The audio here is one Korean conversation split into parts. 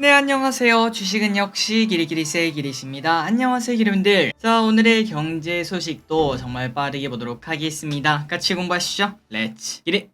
네, 안녕하세요. 주식은 역시 기리기리세의 기리십니다. 안녕하세요, 기름들. 자, 오늘의 경제 소식도 정말 빠르게 보도록 하겠습니다. 같이 공부하시죠. 렛츠 기리!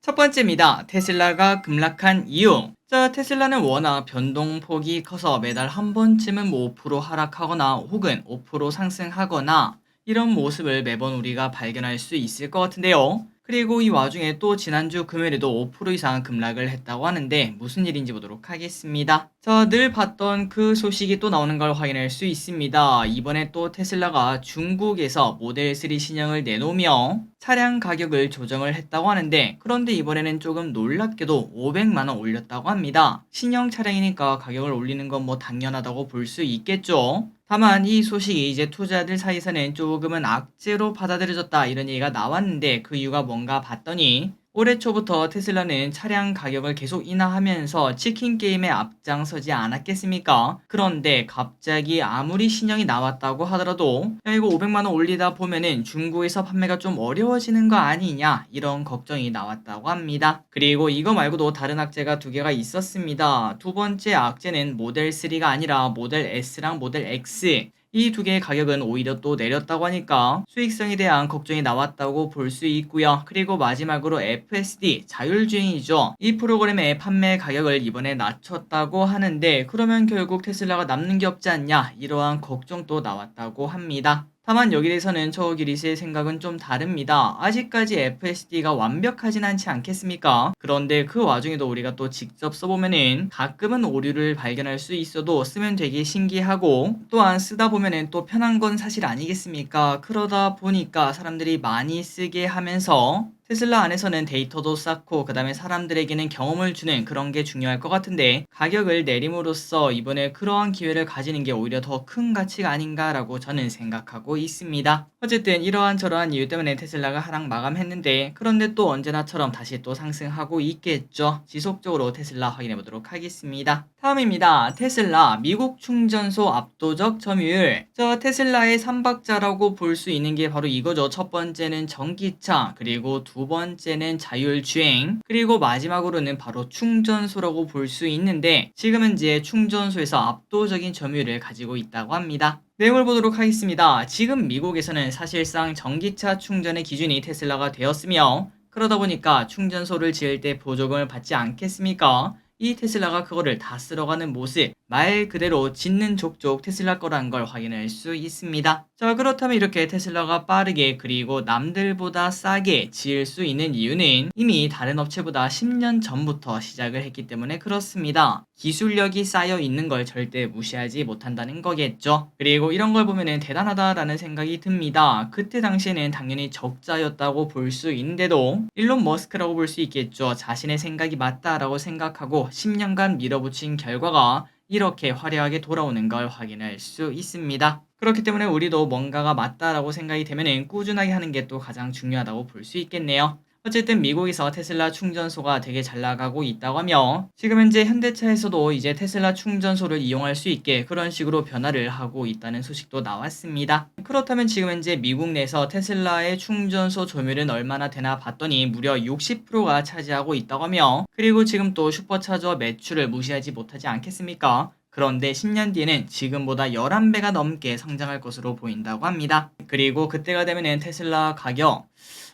첫 번째입니다. 테슬라가 급락한 이유. 자, 테슬라는 워낙 변동폭이 커서 매달 한 번쯤은 뭐 5% 하락하거나 혹은 5% 상승하거나 이런 모습을 매번 우리가 발견할 수 있을 것 같은데요. 그리고 이 와중에 또 지난주 금요일에도 5% 이상 급락을 했다고 하는데 무슨 일인지 보도록 하겠습니다. 자, 늘 봤던 그 소식이 또 나오는 걸 확인할 수 있습니다. 이번에 또 테슬라가 중국에서 모델 3 신형을 내놓으며 차량 가격을 조정을 했다고 하는데 그런데 이번에는 조금 놀랍게도 500만원 올렸다고 합니다. 신형 차량이니까 가격을 올리는 건 뭐 당연하다고 볼 수 있겠죠. 다만 이 소식이 이제 투자자들 사이에서는 조금은 악재로 받아들여졌다 이런 얘기가 나왔는데 그 이유가 뭔가 봤더니 올해 초부터 테슬라는 차량 가격을 계속 인하하면서 치킨 게임에 앞장서지 않았겠습니까? 그런데 갑자기 아무리 신형이 나왔다고 하더라도 야 이거 500만 원 올리다 보면은 중국에서 판매가 좀 어려워지는 거 아니냐 이런 걱정이 나왔다고 합니다. 그리고 이거 말고도 다른 악재가 두 개가 있었습니다. 두 번째 악재는 모델 3가 아니라 모델 S랑 모델 X 이 두 개의 가격은 오히려 또 내렸다고 하니까 수익성에 대한 걱정이 나왔다고 볼 수 있고요. 그리고 마지막으로 FSD 자율주행이죠. 이 프로그램의 판매 가격을 이번에 낮췄다고 하는데 그러면 결국 테슬라가 남는 게 없지 않냐 이러한 걱정도 나왔다고 합니다. 다만 여기 대해서는 저 기리스의 생각은 좀 다릅니다. 아직까지 FSD가 완벽하진 않지 않겠습니까? 그런데 그 와중에도 우리가 또 직접 써보면은 가끔은 오류를 발견할 수 있어도 쓰면 되게 신기하고 또한 쓰다 보면은 또 편한 건 사실 아니겠습니까? 그러다 보니까 사람들이 많이 쓰게 하면서 테슬라 안에서는 데이터도 쌓고 그 다음에 사람들에게는 경험을 주는 그런 게 중요할 것 같은데 가격을 내림으로써 이번에 그러한 기회를 가지는 게 오히려 더 큰 가치가 아닌가라고 저는 생각하고 있습니다. 어쨌든 이러한 저러한 이유 때문에 테슬라가 하락 마감했는데 그런데 또 언제나처럼 다시 또 상승하고 있겠죠. 지속적으로 테슬라 확인해 보도록 하겠습니다. 다음입니다. 테슬라 미국 충전소 압도적 점유율. 저 테슬라의 삼박자라고 볼 수 있는 게 바로 이거죠. 첫 번째는 전기차 그리고 두 번째는 자율주행 그리고 마지막으로는 바로 충전소라고 볼 수 있는데 지금은 이제 충전소에서 압도적인 점유율을 가지고 있다고 합니다. 내용을 보도록 하겠습니다. 지금 미국에서는 사실상 전기차 충전의 기준이 테슬라가 되었으며 그러다 보니까 충전소를 지을 때 보조금을 받지 않겠습니까? 이 테슬라가 그거를 다 쓸어가는 모습 말 그대로 짓는 족족 테슬라 거라는 걸 확인할 수 있습니다. 자 그렇다면 이렇게 테슬라가 빠르게 그리고 남들보다 싸게 지을 수 있는 이유는 이미 다른 업체보다 10년 전부터 시작을 했기 때문에 그렇습니다. 기술력이 쌓여 있는 걸 절대 무시하지 못한다는 거겠죠. 그리고 이런 걸 보면은 대단하다라는 생각이 듭니다. 그때 당시에는 당연히 적자였다고 볼 수 있는데도 일론 머스크라고 볼 수 있겠죠. 자신의 생각이 맞다라고 생각하고 10년간 밀어붙인 결과가 이렇게 화려하게 돌아오는 걸 확인할 수 있습니다. 그렇기 때문에 우리도 뭔가가 맞다라고 생각이 되면 꾸준하게 하는 게 또 가장 중요하다고 볼 수 있겠네요. 어쨌든 미국에서 테슬라 충전소가 되게 잘 나가고 있다고 하며 지금 현재 현대차에서도 이제 테슬라 충전소를 이용할 수 있게 그런 식으로 변화를 하고 있다는 소식도 나왔습니다. 그렇다면 지금 현재 미국 내에서 테슬라의 충전소 조율은 얼마나 되나 봤더니 무려 60%가 차지하고 있다고 하며 그리고 지금 또 슈퍼차저 매출을 무시하지 못하지 않겠습니까? 그런데 10년 뒤에는 지금보다 11배가 넘게 성장할 것으로 보인다고 합니다. 그리고 그때가 되면은 테슬라 가격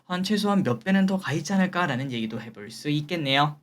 한 최소한 몇 배는 더 가 있지 않을까라는 얘기도 해볼 수 있겠네요.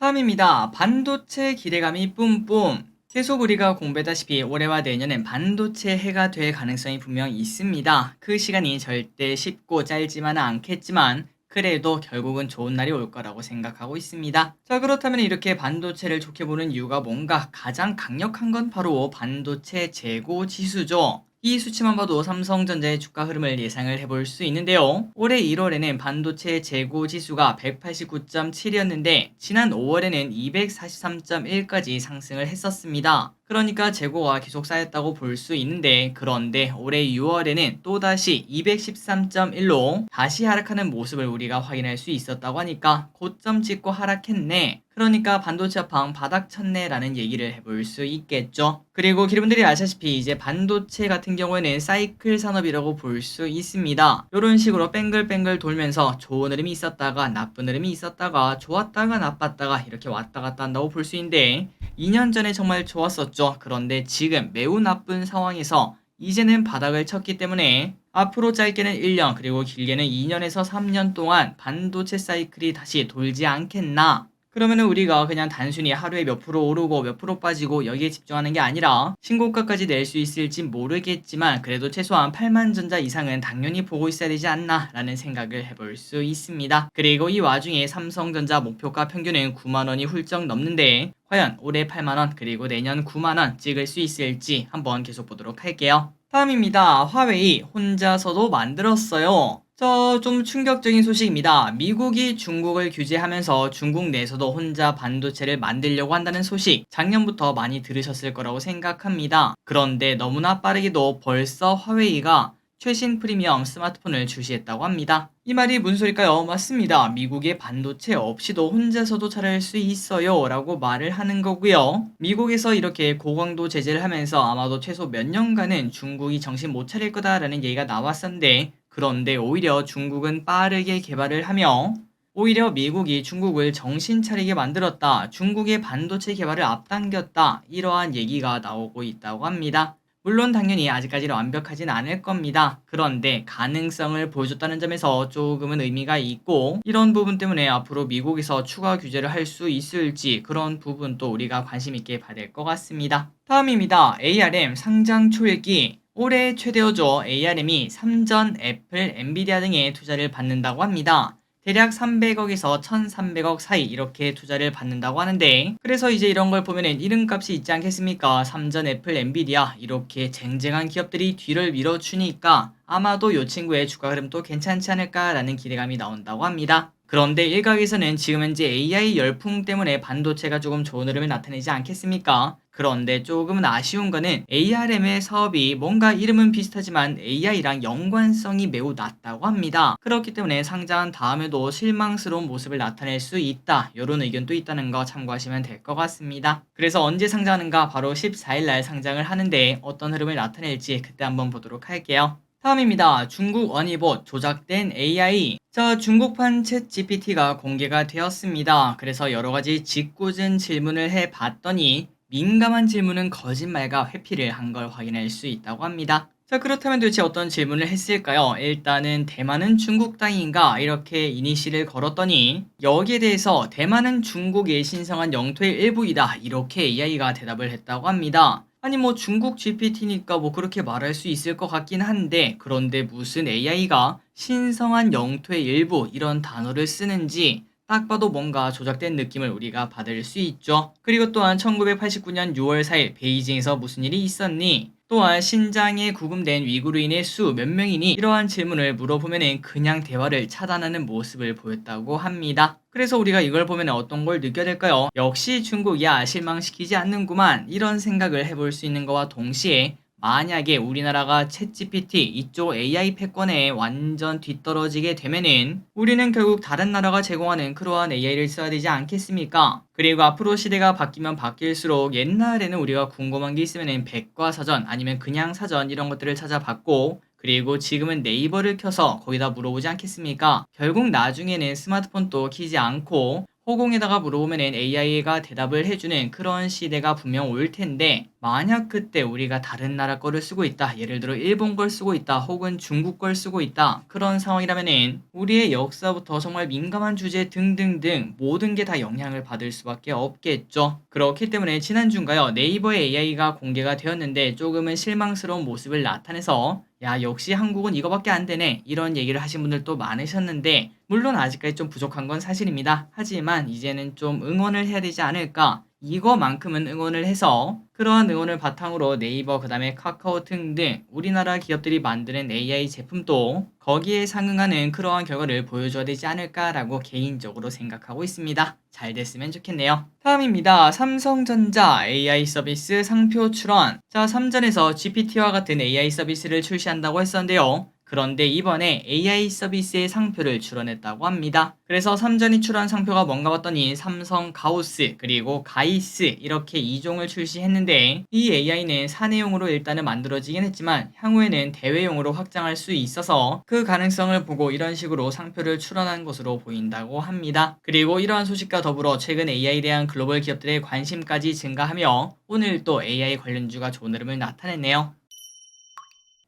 다음입니다. 반도체 기대감이 뿜뿜. 계속 우리가 공부했다시피 올해와 내년엔 반도체 해가 될 가능성이 분명 있습니다. 그 시간이 절대 쉽고 짧지만은 않겠지만 그래도 결국은 좋은 날이 올 거라고 생각하고 있습니다. 자, 그렇다면 이렇게 반도체를 좋게 보는 이유가 뭔가 가장 강력한 건 바로 반도체 재고 지수죠. 이 수치만 봐도 삼성전자의 주가 흐름을 예상을 해볼 수 있는데요. 올해 1월에는 반도체 재고 지수가 189.7이었는데 지난 5월에는 243.1까지 상승을 했었습니다. 그러니까 재고가 계속 쌓였다고 볼 수 있는데 그런데 올해 6월에는 또다시 213.1로 다시 하락하는 모습을 우리가 확인할 수 있었다고 하니까 고점 찍고 하락했네. 그러니까 반도체 업황 바닥 쳤네라는 얘기를 해볼 수 있겠죠. 그리고 기름들이 아시다시피 이제 반도체 같은 경우에는 사이클 산업이라고 볼 수 있습니다. 이런 식으로 뺑글뺑글 돌면서 좋은 흐름이 있었다가 나쁜 흐름이 있었다가 좋았다가 나빴다가 이렇게 왔다 갔다 한다고 볼 수 있는데 2년 전에 정말 좋았었죠. 그런데 지금 매우 나쁜 상황에서 이제는 바닥을 쳤기 때문에 앞으로 짧게는 1년 그리고 길게는 2년에서 3년 동안 반도체 사이클이 다시 돌지 않겠나 그러면은 우리가 그냥 단순히 하루에 몇 프로 오르고 몇 프로 빠지고 여기에 집중하는 게 아니라 신고가까지 낼 수 있을지 모르겠지만 그래도 최소한 8만 전자 이상은 당연히 보고 있어야 되지 않나 라는 생각을 해볼 수 있습니다. 그리고 이 와중에 삼성전자 목표가 평균은 9만 원이 훌쩍 넘는데 과연 올해 8만 원 그리고 내년 9만 원 찍을 수 있을지 한번 계속 보도록 할게요. 다음입니다. 화웨이 혼자서도 만들었어요. 저좀 충격적인 소식입니다. 미국이 중국을 규제하면서 중국 내에서도 혼자 반도체를 만들려고 한다는 소식 작년부터 많이 들으셨을 거라고 생각합니다. 그런데 너무나 빠르게도 벌써 화웨이가 최신 프리미엄 스마트폰을 출시했다고 합니다. 이 말이 무슨 소릴까요? 맞습니다. 미국의 반도체 없이도 혼자서도 잘할 수 있어요. 라고 말을 하는 거고요. 미국에서 이렇게 고강도 제재를 하면서 아마도 최소 몇 년간은 중국이 정신 못 차릴 거다라는 얘기가 나왔었는데 그런데 오히려 중국은 빠르게 개발을 하며 오히려 미국이 중국을 정신 차리게 만들었다. 중국의 반도체 개발을 앞당겼다. 이러한 얘기가 나오고 있다고 합니다. 물론 당연히 아직까지는 완벽하진 않을 겁니다. 그런데 가능성을 보여줬다는 점에서 조금은 의미가 있고 이런 부분 때문에 앞으로 미국에서 추가 규제를 할 수 있을지 그런 부분도 우리가 관심 있게 될것 같습니다. 다음입니다. ARM 상장 초읽기 올해 최대어죠. ARM이 삼전, 애플, 엔비디아 등의 투자를 받는다고 합니다. 대략 300억에서 1300억 사이 이렇게 투자를 받는다고 하는데 그래서 이제 이런 걸 보면은 이름값이 있지 않겠습니까? 삼전 애플 엔비디아 이렇게 쟁쟁한 기업들이 뒤를 밀어주니까 아마도 이 친구의 주가 흐름도 괜찮지 않을까라는 기대감이 나온다고 합니다. 그런데 일각에서는 지금 현재 AI 열풍 때문에 반도체가 조금 좋은 흐름을 나타내지 않겠습니까? 그런데 조금은 아쉬운 거는 ARM의 사업이 뭔가 이름은 비슷하지만 AI랑 연관성이 매우 낮다고 합니다. 그렇기 때문에 상장한 다음에도 실망스러운 모습을 나타낼 수 있다. 이런 의견도 있다는 거 참고하시면 될 것 같습니다. 그래서 언제 상장하는가 바로 14일 날 상장을 하는데 어떤 흐름을 나타낼지 그때 한번 보도록 할게요. 다음입니다. 중국 원이봇 조작된 AI. 자, 중국판 챗 GPT가 공개가 되었습니다. 그래서 여러 가지 짓궂은 질문을 해 봤더니 민감한 질문은 거짓말과 회피를 한 걸 확인할 수 있다고 합니다. 자, 그렇다면 도대체 어떤 질문을 했을까요? 일단은 대만은 중국 땅인가? 이렇게 이니시를 걸었더니 여기에 대해서 대만은 중국의 신성한 영토의 일부이다. 이렇게 AI가 대답을 했다고 합니다. 아니 뭐 중국 GPT니까 뭐 그렇게 말할 수 있을 것 같긴 한데 그런데 무슨 AI가 신성한 영토의 일부 이런 단어를 쓰는지 딱 봐도 뭔가 조작된 느낌을 우리가 받을 수 있죠. 그리고 또한 1989년 6월 4일 베이징에서 무슨 일이 있었니? 또한 신장에 구금된 위구르인의 수 몇 명이니 이러한 질문을 물어보면 그냥 대화를 차단하는 모습을 보였다고 합니다. 그래서 우리가 이걸 보면 어떤 걸 느껴야 될까요? 역시 중국이야 실망시키지 않는구만 이런 생각을 해볼 수 있는 것과 동시에 만약에 우리나라가 챗GPT 이쪽 AI 패권에 완전 뒤떨어지게 되면은 우리는 결국 다른 나라가 제공하는 그러한 AI를 써야 되지 않겠습니까? 그리고 앞으로 시대가 바뀌면 바뀔수록 옛날에는 우리가 궁금한 게 있으면은 백과사전 아니면 그냥 사전 이런 것들을 찾아봤고 그리고 지금은 네이버를 켜서 거기다 물어보지 않겠습니까? 결국 나중에는 스마트폰도 키지 않고 호공에다가 물어보면 AI가 대답을 해주는 그런 시대가 분명 올 텐데 만약 그때 우리가 다른 나라 거를 쓰고 있다 예를 들어 일본 걸 쓰고 있다 혹은 중국 걸 쓰고 있다 그런 상황이라면은 우리의 역사부터 정말 민감한 주제 등등등 모든 게 다 영향을 받을 수밖에 없겠죠. 그렇기 때문에 지난주인가요? 네이버의 AI가 공개가 되었는데 조금은 실망스러운 모습을 나타내서 야, 역시 한국은 이거밖에 안 되네. 이런 얘기를 하신 분들도 많으셨는데, 물론 아직까지 좀 부족한 건 사실입니다. 하지만 이제는 좀 응원을 해야 되지 않을까. 이거만큼은 응원을 해서 그러한 응원을 바탕으로 네이버 그다음에 카카오 등 등 우리나라 기업들이 만드는 AI 제품도 거기에 상응하는 그러한 결과를 보여줘야 되지 않을까라고 개인적으로 생각하고 있습니다. 잘 됐으면 좋겠네요. 다음입니다. 삼성전자 AI 서비스 상표 출원. 자, 3전에서 GPT와 같은 AI 서비스를 출시한다고 했었는데요. 그런데 이번에 AI 서비스의 상표를 출원했다고 합니다. 그래서 3전이 출원 상표가 뭔가 봤더니 삼성 가우스 그리고 가이스 이렇게 2종을 출시했는데 이 AI는 사내용으로 일단은 만들어지긴 했지만 향후에는 대외용으로 확장할 수 있어서 그 가능성을 보고 이런 식으로 상표를 출원한 것으로 보인다고 합니다. 그리고 이러한 소식과 더불어 최근 AI에 대한 글로벌 기업들의 관심까지 증가하며 오늘 또 AI 관련주가 좋은 흐름을 나타냈네요.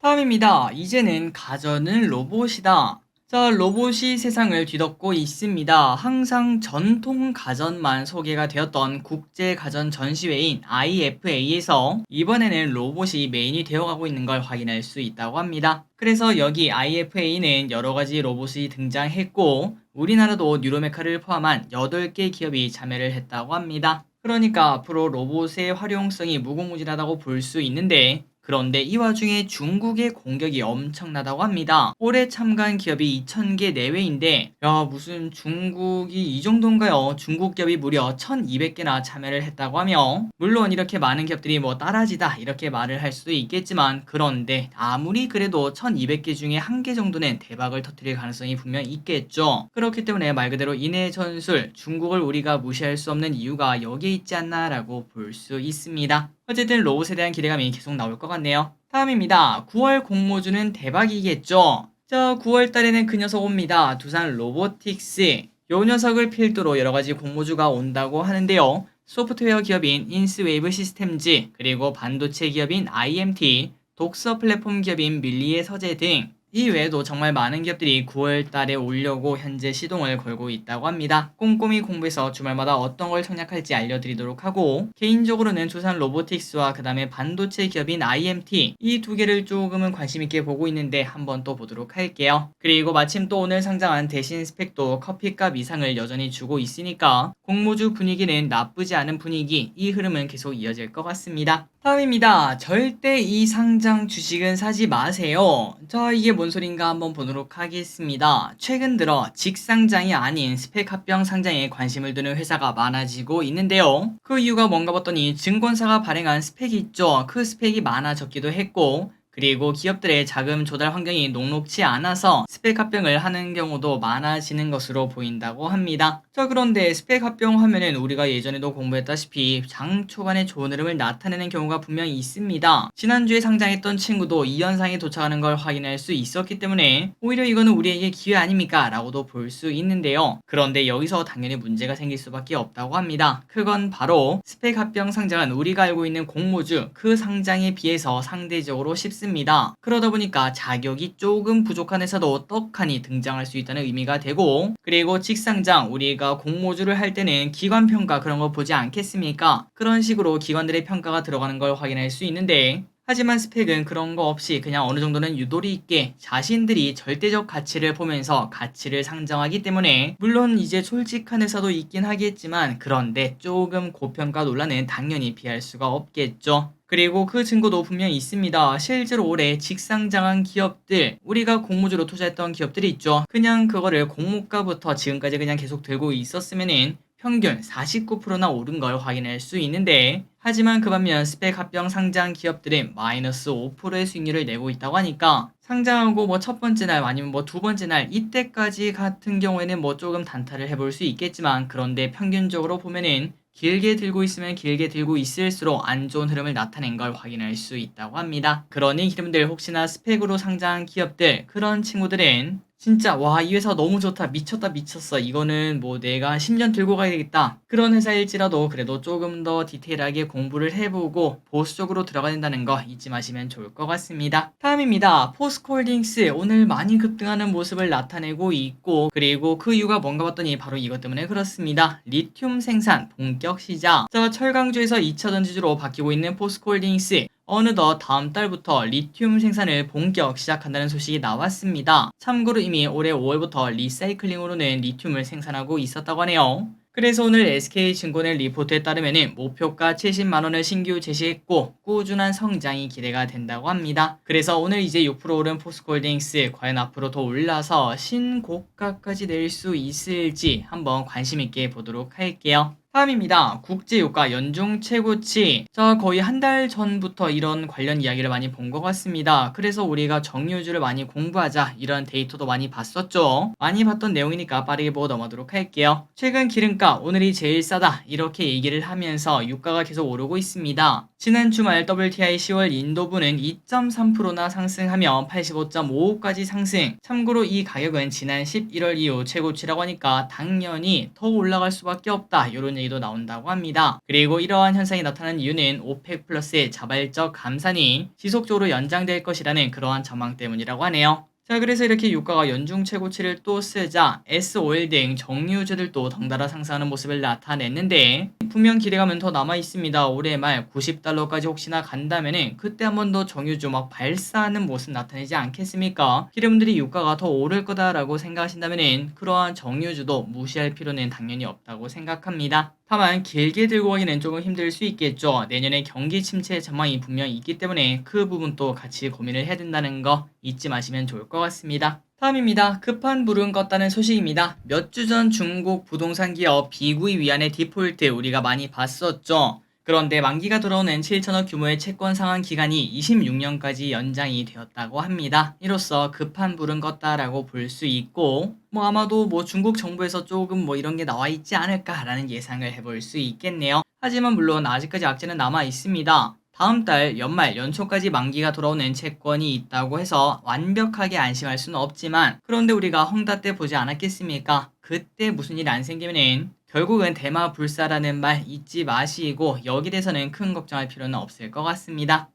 다음입니다. 이제는 가전은 로봇이다. 자, 로봇이 세상을 뒤덮고 있습니다. 항상 전통 가전만 소개가 되었던 국제 가전 전시회인 IFA에서 이번에는 로봇이 메인이 되어가고 있는 걸 확인할 수 있다고 합니다. 그래서 여기 IFA는 여러 가지 로봇이 등장했고 우리나라도 뉴로메카를 포함한 8개 기업이 참여를 했다고 합니다. 그러니까 앞으로 로봇의 활용성이 무궁무진하다고 볼 수 있는데 그런데 이 와중에 중국의 공격이 엄청나다고 합니다. 올해 참가한 기업이 2,000개 내외인데, 야, 무슨 중국이 이 정도인가요? 중국 기업이 무려 1,200개나 참여를 했다고 하며, 물론 이렇게 많은 기업들이 뭐 따라지다, 이렇게 말을 할 수도 있겠지만, 그런데 아무리 그래도 1,200개 중에 한 개 정도는 대박을 터뜨릴 가능성이 분명 있겠죠. 그렇기 때문에 말 그대로 인해 전술, 중국을 우리가 무시할 수 없는 이유가 여기에 있지 않나라고 볼 수 있습니다. 어쨌든 로봇에 대한 기대감이 계속 나올 것 같네요. 다음입니다. 9월 공모주는 대박이겠죠? 자, 9월 달에는 그 녀석 옵니다. 두산 로보틱스. 요 녀석을 필두로 여러 가지 공모주가 온다고 하는데요. 소프트웨어 기업인 인스웨이브 시스템즈, 그리고 반도체 기업인 IMT, 독서 플랫폼 기업인 밀리의 서재 등 이 외에도 정말 많은 기업들이 9월 달에 오려고 현재 시동을 걸고 있다고 합니다. 꼼꼼히 공부해서 주말마다 어떤 걸 청약할지 알려드리도록 하고 개인적으로는 두산 로보틱스와 그 다음에 반도체 기업인 IMT 이 두 개를 조금은 관심 있게 보고 있는데 한번 또 보도록 할게요. 그리고 마침 또 오늘 상장한 대신 스펙도 커피값 이상을 여전히 주고 있으니까 공모주 분위기는 나쁘지 않은 분위기 이 흐름은 계속 이어질 것 같습니다. 다음입니다. 절대 이 상장 주식은 사지 마세요. 자, 이게 뭔 소린가 한번 보도록 하겠습니다. 최근 들어 직상장이 아닌 스펙 합병 상장에 관심을 두는 회사가 많아지고 있는데요. 그 이유가 뭔가 봤더니 증권사가 발행한 스펙이 있죠. 그 스펙이 많아졌기도 했고, 그리고 기업들의 자금 조달 환경이 녹록치 않아서 스펙 합병을 하는 경우도 많아지는 것으로 보인다고 합니다. 자 그런데 스펙 합병 하면은 우리가 예전에도 공부했다시피 장 초반에 좋은 흐름을 나타내는 경우가 분명히 있습니다. 지난주에 상장했던 친구도 이 현상에 도착하는 걸 확인할 수 있었기 때문에 오히려 이거는 우리에게 기회 아닙니까? 라고도 볼 수 있는데요. 그런데 여기서 당연히 문제가 생길 수밖에 없다고 합니다. 그건 바로 스펙 합병 상장은 우리가 알고 있는 공모주 그 상장에 비해서 상대적으로 쉽습니다. 있습니다. 그러다 보니까 자격이 조금 부족한 회사도 떡하니 등장할 수 있다는 의미가 되고 그리고 직상장 우리가 공모주를 할 때는 기관 평가 그런 거 보지 않겠습니까? 그런 식으로 기관들의 평가가 들어가는 걸 확인할 수 있는데 하지만 스펙은 그런 거 없이 그냥 어느 정도는 유도리 있게 자신들이 절대적 가치를 보면서 가치를 상정하기 때문에 물론 이제 솔직한 회사도 있긴 하겠지만 그런데 조금 고평가 논란은 당연히 피할 수가 없겠죠. 그리고 그 증거도 분명히 있습니다. 실제로 올해 직상장한 기업들, 우리가 공모주로 투자했던 기업들이 있죠. 그냥 그거를 공모가부터 지금까지 그냥 계속 들고 있었으면은 평균 49%나 오른 걸 확인할 수 있는데 하지만 그 반면 스펙 합병 상장 기업들은 마이너스 5%의 수익률을 내고 있다고 하니까 상장하고 뭐 첫 번째 날 아니면 뭐 두 번째 날 이때까지 같은 경우에는 뭐 조금 단타를 해볼 수 있겠지만 그런데 평균적으로 보면은 길게 들고 있으면 길게 들고 있을수록 안 좋은 흐름을 나타낸 걸 확인할 수 있다고 합니다. 그러니 여러분들 혹시나 스펙으로 상장한 기업들 그런 친구들은 진짜 와 이 회사 너무 좋다 미쳤다 미쳤어. 이거는 뭐 내가 한 10년 들고 가야 되겠다. 그런 회사일지라도 그래도 조금 더 디테일하게 공부를 해보고 보수적으로 들어가야 된다는 거 잊지 마시면 좋을 것 같습니다. 다음입니다. 포스코홀딩스. 오늘 많이 급등하는 모습을 나타내고 있고 그리고 그 이유가 뭔가 봤더니 바로 이것 때문에 그렇습니다. 리튬 생산 본격 시작 자 철강주에서 2차 전지주로 바뀌고 있는 포스코홀딩스 어느덧 다음 달부터 리튬 생산을 본격 시작한다는 소식이 나왔습니다. 참고로 이미 올해 5월부터 리사이클링으로는 리튬을 생산하고 있었다고 하네요. 그래서 오늘 SK증권의 리포트에 따르면 목표가 70만원을 신규 제시했고 꾸준한 성장이 기대가 된다고 합니다. 그래서 오늘 이제 6% 오른 포스코홀딩스 과연 앞으로 더 올라서 신고가까지 낼 수 있을지 한번 관심 있게 보도록 할게요. 다음입니다. 국제유가 연중 최고치. 자, 거의 한 달 전부터 이런 관련 이야기를 많이 본 것 같습니다. 그래서 우리가 정유주를 많이 공부하자 이런 데이터도 많이 봤었죠. 많이 봤던 내용이니까 빠르게 보고 넘어가도록 할게요. 최근 기름값 오늘이 제일 싸다 이렇게 얘기를 하면서 유가가 계속 오르고 있습니다. 지난 주말 WTI 10월 인도분은 2.3%나 상승하며 85.55까지 상승. 참고로 이 가격은 지난 11월 이후 최고치라고 하니까 당연히 더 올라갈 수밖에 없다. 이런 얘기 도 나온다고 합니다. 그리고 이러한 현상이 나타난 이유는 오펙 플러스의 자발적 감산이 지속적으로 연장될 것이라는 그러한 전망 때문이라고 하네요. 자, 그래서 이렇게 유가가 연중 최고치를 또 쓰자 S5일 등 정유주들도 덩달아 상승하는 모습을 나타냈는데 분명 기대감은 더 남아 있습니다. 올해 말 90달러까지 혹시나 간다면은 그때 한 번 더 정유주 막 발사하는 모습 나타내지 않겠습니까? 기름들이 유가가 더 오를 거다라고 생각하신다면은 그러한 정유주도 무시할 필요는 당연히 없다고 생각합니다. 다만 길게 들고 가기는 조금 힘들 수 있겠죠. 내년에 경기 침체 전망이 분명히 있기 때문에 그 부분도 같이 고민을 해야 된다는 거 잊지 마시면 좋을 것 같습니다. 다음입니다. 급한 불은 껐다는 소식입니다. 몇 주 전 중국 부동산 기업 비구이 위안의 디폴트 우리가 많이 봤었죠. 그런데 만기가 들어오는 7천억 규모의 채권 상환 기간이 26년까지 연장이 되었다고 합니다. 이로써 급한 불은 껐다라고 볼 수 있고 뭐 아마도 뭐 중국 정부에서 조금 뭐 이런 게 나와 있지 않을까라는 예상을 해볼 수 있겠네요. 하지만 물론 아직까지 악재는 남아 있습니다. 다음 달 연말 연초까지 만기가 돌아오는 채권이 있다고 해서 완벽하게 안심할 수는 없지만 그런데 우리가 헝다 때 보지 않았겠습니까? 그때 무슨 일안 생기면은 결국은 대마 불사라는 말 잊지 마시고 여기 대해서는 큰 걱정할 필요는 없을 것 같습니다.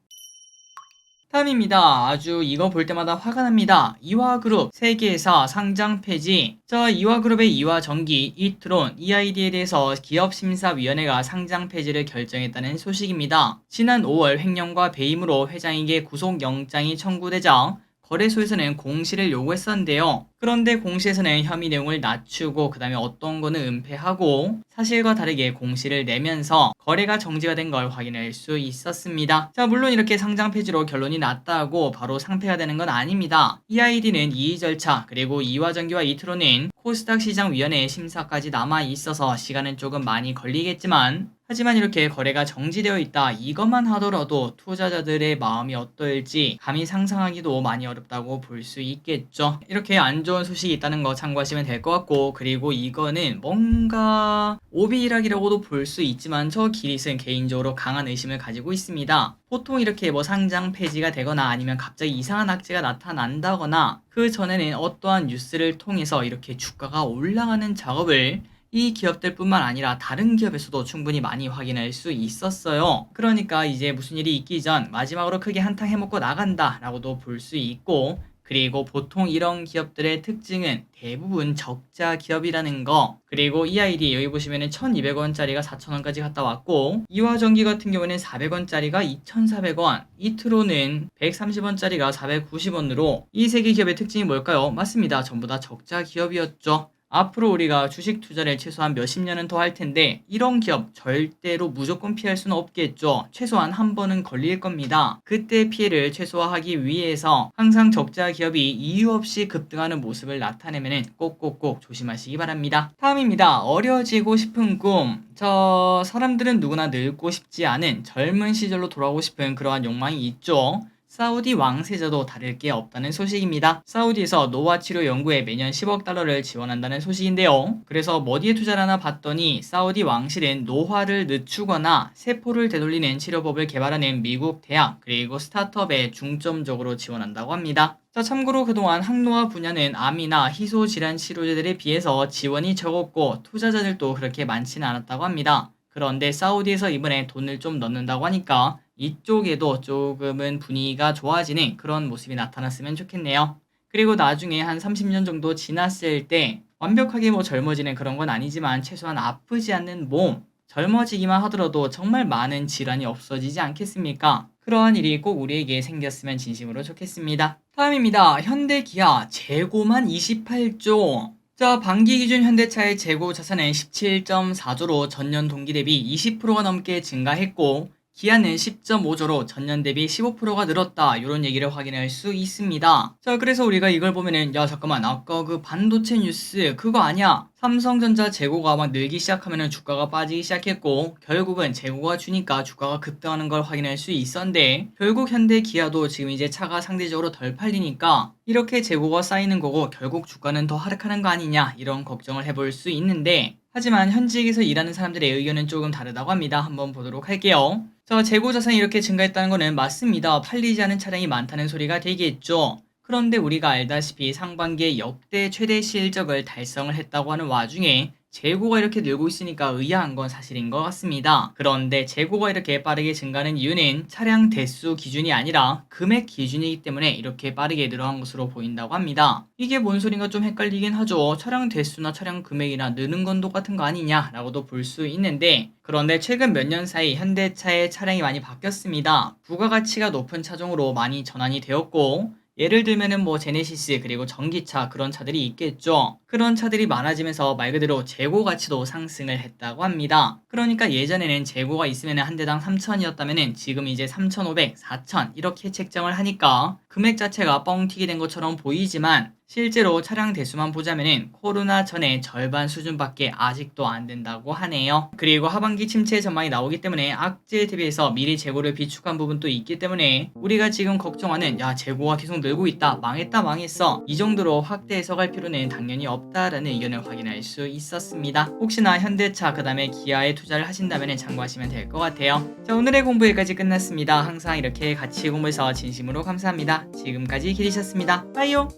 다음입니다. 아주 이거 볼 때마다 화가 납니다. 이화그룹 세계에서 상장 폐지. 자, 이화그룹의 이화전기, 이트론, EID에 대해서 기업심사위원회가 상장 폐지를 결정했다는 소식입니다. 지난 5월 횡령과 배임으로 회장에게 구속영장이 청구되자 거래소에서는 공시를 요구했었는데요. 그런데 공시에서는 혐의 내용을 낮추고 그 다음에 어떤 거는 은폐하고 사실과 다르게 공시를 내면서 거래가 정지가 된 걸 확인할 수 있었습니다. 자 물론 이렇게 상장 폐지로 결론이 났다고 바로 상폐가 되는 건 아닙니다. EID는 이의 절차 그리고 이화 전기와 이트로는 코스닥 시장위원회 심사까지 남아 있어서 시간은 조금 많이 걸리겠지만 하지만 이렇게 거래가 정지되어 있다 이것만 하더라도 투자자들의 마음이 어떨지 감히 상상하기도 많이 어렵다고 볼 수 있겠죠. 이렇게 안 좋은 소식이 있다는 거 참고하시면 될 것 같고 그리고 이거는 뭔가 오비일학이라고도 볼 수 있지만 저 기릿은 개인적으로 강한 의심을 가지고 있습니다. 보통 이렇게 뭐 상장 폐지가 되거나 아니면 갑자기 이상한 악재가 나타난다거나 그 전에는 어떠한 뉴스를 통해서 이렇게 주가가 올라가는 작업을 이 기업들뿐만 아니라 다른 기업에서도 충분히 많이 확인할 수 있었어요. 그러니까 이제 무슨 일이 있기 전 마지막으로 크게 한탕 해먹고 나간다 라고도 볼 수 있고 그리고 보통 이런 기업들의 특징은 대부분 적자 기업이라는 거 그리고 EID 여기 보시면은 1200원짜리가 4000원까지 갔다 왔고 이화전기 같은 경우에는 400원짜리가 2400원 이트로는 130원짜리가 490원으로 이 세 개 기업의 특징이 뭘까요? 맞습니다. 전부 다 적자 기업이었죠. 앞으로 우리가 주식 투자를 최소한 몇십 년은 더 할 텐데 이런 기업 절대로 무조건 피할 수는 없겠죠. 최소한 한 번은 걸릴 겁니다. 그때 피해를 최소화하기 위해서 항상 적자 기업이 이유 없이 급등하는 모습을 나타내면 꼭꼭꼭 조심하시기 바랍니다. 다음입니다. 어려지고 싶은 꿈. 저 사람들은 누구나 늙고 싶지 않은 젊은 시절로 돌아오고 싶은 그러한 욕망이 있죠. 사우디 왕세자도 다를 게 없다는 소식입니다. 사우디에서 노화 치료 연구에 매년 10억 달러를 지원한다는 소식인데요. 그래서 어디에 투자를 하나 봤더니 사우디 왕실은 노화를 늦추거나 세포를 되돌리는 치료법을 개발하는 미국 대학 그리고 스타트업에 중점적으로 지원한다고 합니다. 자, 참고로 그동안 항노화 분야는 암이나 희소 질환 치료제들에 비해서 지원이 적었고 투자자들도 그렇게 많지는 않았다고 합니다. 그런데 사우디에서 이번에 돈을 좀 넣는다고 하니까 이쪽에도 조금은 분위기가 좋아지는 그런 모습이 나타났으면 좋겠네요. 그리고 나중에 한 30년 정도 지났을 때 완벽하게 뭐 젊어지는 그런 건 아니지만 최소한 아프지 않는 몸, 젊어지기만 하더라도 정말 많은 질환이 없어지지 않겠습니까? 그러한 일이 꼭 우리에게 생겼으면 진심으로 좋겠습니다. 다음입니다. 현대기아 재고만 28조. 자, 반기 기준 현대차의 재고 자산은 17.4조로 전년 동기 대비 20%가 넘게 증가했고 기아는 10.5조로 전년 대비 15%가 늘었다. 이런 얘기를 확인할 수 있습니다. 자, 그래서 우리가 이걸 보면은 야, 잠깐만. 아까 그 반도체 뉴스 그거 아니야. 삼성전자 재고가 막 늘기 시작하면은 주가가 빠지기 시작했고 결국은 재고가 주니까 주가가 급등하는 걸 확인할 수 있었는데 결국 현대 기아도 지금 이제 차가 상대적으로 덜 팔리니까 이렇게 재고가 쌓이는 거고 결국 주가는 더 하락하는 거 아니냐 이런 걱정을 해볼 수 있는데 하지만 현직에서 일하는 사람들의 의견은 조금 다르다고 합니다. 한번 보도록 할게요. 자, 재고 자산이 이렇게 증가했다는 거는 맞습니다. 팔리지 않은 차량이 많다는 소리가 되겠죠. 그런데 우리가 알다시피 상반기에 역대 최대 실적을 달성을 했다고 하는 와중에 재고가 이렇게 늘고 있으니까 의아한 건 사실인 것 같습니다. 그런데 재고가 이렇게 빠르게 증가하는 이유는 차량 대수 기준이 아니라 금액 기준이기 때문에 이렇게 빠르게 늘어난 것으로 보인다고 합니다. 이게 뭔 소린가 좀 헷갈리긴 하죠. 차량 대수나 차량 금액이나 느는 건 똑같은 거 아니냐라고도 볼 수 있는데 그런데 최근 몇 년 사이 현대차의 차량이 많이 바뀌었습니다. 부가가치가 높은 차종으로 많이 전환이 되었고 예를 들면은 뭐 제네시스 그리고 전기차 그런 차들이 있겠죠. 그런 차들이 많아지면서 말 그대로 재고 가치도 상승을 했다고 합니다. 그러니까 예전에는 재고가 있으면 한 대당 3천이었다면은 지금 이제 3,500, 4,000 이렇게 책정을 하니까 금액 자체가 뻥튀기 된 것처럼 보이지만 실제로 차량 대수만 보자면은 코로나 전에 절반 수준밖에 아직도 안 된다고 하네요. 그리고 하반기 침체 전망이 나오기 때문에 악재에 대비해서 미리 재고를 비축한 부분도 있기 때문에 우리가 지금 걱정하는 야 재고가 계속 늘고 있다 망했다 망했어 이 정도로 확대 해석할 필요는 당연히 없다라는 의견을 확인할 수 있었습니다. 혹시나 현대차 그 다음에 기아에 투자를 하신다면 참고하시면 될 것 같아요. 자 오늘의 공부 여기까지 끝났습니다. 항상 이렇게 같이 공부해서 진심으로 감사합니다. 지금까지 기리셨습니다. 빠이요.